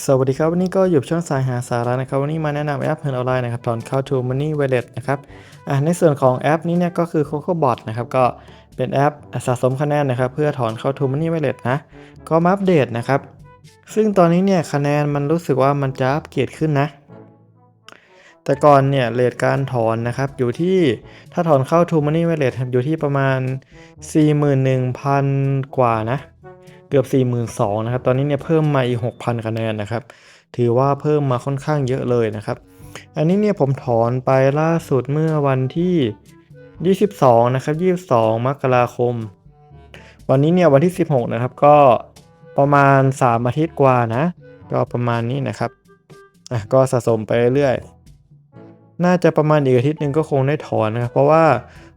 สวัสดีครับ วันนี้ก็อยู่ช่องสายหาสาระนะครับ วันนี้มาแนะนำแอปเงินออนไลน์นะครับถอนเข้า to money wallet นะครับในส่วนของแอปนี้เนี่ยก็คือ CocoBot นะครับก็เป็นแอปสะสมคะแนนนะครับเพื่อถอนเข้า to money wallet นะก็มาอัปเดตนะครับ ซึ่งตอนนี้เนี่ยคะแนนมันรู้สึกว่ามันจะอัปเกรดขึ้นนะ แต่ก่อนเนี่ยเรทการถอนนะครับอยู่ที่ถ้าถอนเข้า to money wallet อยู่ที่ประมาณ 41,000 กว่านะ เกือบ 42,000นะครับ ตอนนี้เนี่ยเพิ่มมาอีก 6,000 คะแนนนะครับ ถือว่าเพิ่มมาค่อนข้างเยอะเลยนะครับ อันนี้เนี่ยผมถอนไปล่าสุดเมื่อวันที่ 22 นะครับ 22 มกราคม วันนี้เนี่ยวันที่ 16 นะครับ ก็ประมาณ 3 อาทิตย์กว่านะ ก็ประมาณนี้นะครับ อะ ก็สะสมไปเรื่อยๆ น่าจะประมาณอีกอาทิตย์หนึ่งก็คงได้ถอนนะครับเพราะว่า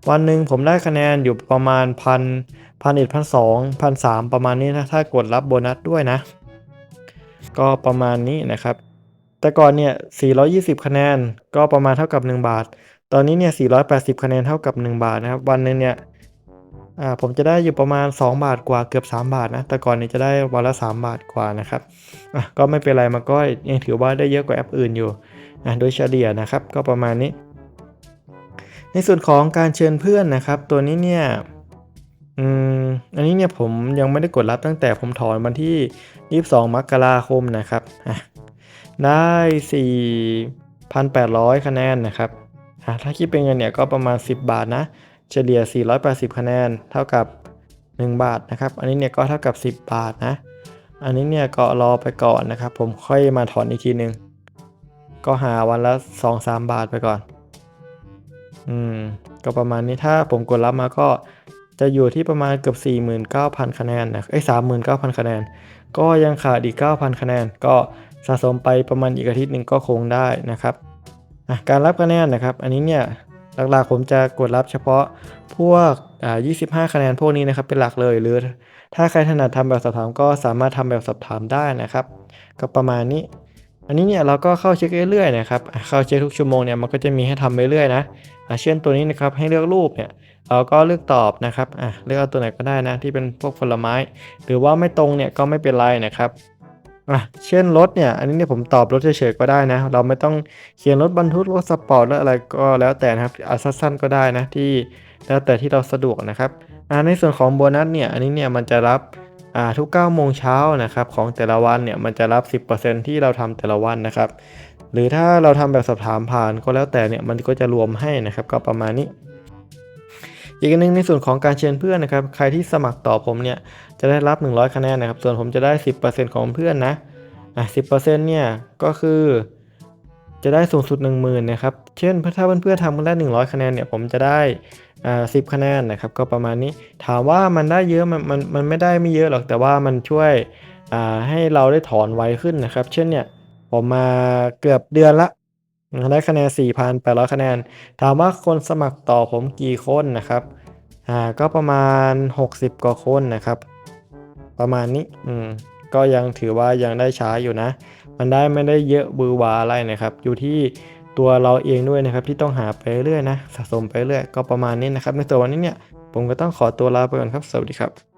วันหนึ่งผมได้คะแนนอยู่ประมาณพันพันเอ็ดพันสองพันสามประมาณนี้นะถ้ากดรับโบนัสด้วยนะ ก็ประมาณนี้นะครับ แต่ก่อนเนี่ย 420 คะแนนก็ประมาณเท่ากับ 1 บาท ตอนนี้เนี่ย 480 คะแนนเท่ากับ 1 บาทนะครับ วันหนึงเนี่ยผมจะได้อยู่ประมาณ 2 บาทกว่าเกือบ 3 บาทนะ แต่ก่อนนี้จะได้วันละ 3 บาทกว่านะครับก็ไม่เป็นไรมันก็ยังถือว่าได้เยอะกว่าแอปอื่นอยู่ อะโดยเฉลี่ยนะครับก็ประมาณนี้ ในส่วนของการเชิญเพื่อนนะครับ ตัวนี้เนี่ยอืมอันนี้เนี่ยผมยังไม่ได้กดรับตั้งแต่ผมถอนวันที่ 22 มกราคมนะครับอะได้ 4,800 คะแนนนะครับอะถ้าคิดเป็นเงินเนี่ยก็ประมาณ 10 บาทนะ เฉลี่ย 480 คะแนน เท่ากับ 1 บาทนะครับ อันนี้เนี่ยก็เท่ากับ 10 บาทนะ อันนี้เนี่ยก็รอไปก่อนนะครับ ผมค่อยมาถอนอีกทีหนึ่ง ก็หาวันละ 2-3 บาทไปก่อน อืม ก็ประมาณนี้ถ้าผมกดรับมาก็จะอยู่ที่ประมาณเกือบ 49,000 คะแนนนะเอ้39,000 คะแนน ก็ยังขาดอีก 9,000 คะแนน ก็สะสมไปประมาณอีกอาทิตย์หนึ่งก็คงได้นะครับการรับคะแนนนะครับ อันนี้เนี่ยหลักๆผมจะกดรับเฉพาะพวกอ่า25 คะแนนพวกนี้นะครับเป็นหลักเลยหรือ ถ้าใครถนัดทำแบบสอบถามก็สามารถทำแบบสอบถามได้นะครับ ก็ประมาณนี้ อันนี้เนี่ยเราก็เข้าเช็คเรื่อยๆนะครับ เข้าเช็คทุกชั่วโมงเนี่ยมันก็จะมีให้ทำเรื่อยๆนะเช่นตัวนี้นะครับให้เลือกรูปเนี่ยเราก็เลือกตอบนะครับอะเลือกเอาตัวไหนก็ได้นะที่เป็นพวกผลไม้ หรือว่าไม่ตรงเนี่ยก็ไม่เป็นไรนะครับอะเช่นรถเนี่ยอันนี้เนี่ยผมตอบรถเฉยๆก็ได้นะ เราไม่ต้องเขียนรถบรรทุกรถสปอร์ตหรืออะไรก็แล้วแต่นะครับอาสั้นๆก็ได้นะที่แล้วแต่ที่เราสะดวกนะครับอ่าในส่วนของโบนัสเนี่ยอันนี้เนี่ยมันจะรับ ทุก9โมงเช้านะครับของแต่ละวันเนี่ยมันจะรับ 10%ที่เราทำแต่ละวันนะครับ หรือถ้าเราทำแบบสอบถามผ่านก็แล้วแต่เนี่ยมันก็จะรวมให้นะครับก็ประมาณนี้อีกนหนึงในส่วนของการเชิญเพื่อนนะครับ ใครที่สมัครต่อผมเนี่ยจะได้รับ 100 คะแนนนะครับ ส่วนผมจะได้ 10%ของเพื่อนนะอะ10%เนี่ยก็คือจะได้สูงสุด 10,000นะครับ เช่นถ้าเพื่อนๆทำกันได้100 คะแนนเนี่ยผมจะได้ อ่า10คะแนนนะครับก็ประมาณนี้ถามว่ามันได้เยอะมันมันมันไม่ได้ไม่เยอะหรอกแต่ว่ามันช่วยอ่าให้เราได้ถอนไวขึ้นนะครับ เช่นเนี่ยผมมาเกือบเดือนละได้คะแนน 4,800 คะแนน ถามว่าคนสมัครต่อผมกี่คนนะครับอ่าก็ประมาณ 60 กว่าคนนะครับ ประมาณนี้อืมก็ยังถือว่ายังได้ช้าอยู่นะ มันได้ไม่ได้เยอะบือวาอะไรนะครับ อยู่ที่ ตัวเราเองด้วยนะครับที่ต้องหาไปเรื่อยนะสะสมไปเรื่อยก็ประมาณนี้นะครับในส่วนวันนี้เนี่ยผมก็ต้องขอตัวลาไปก่อนครับ สวัสดีครับ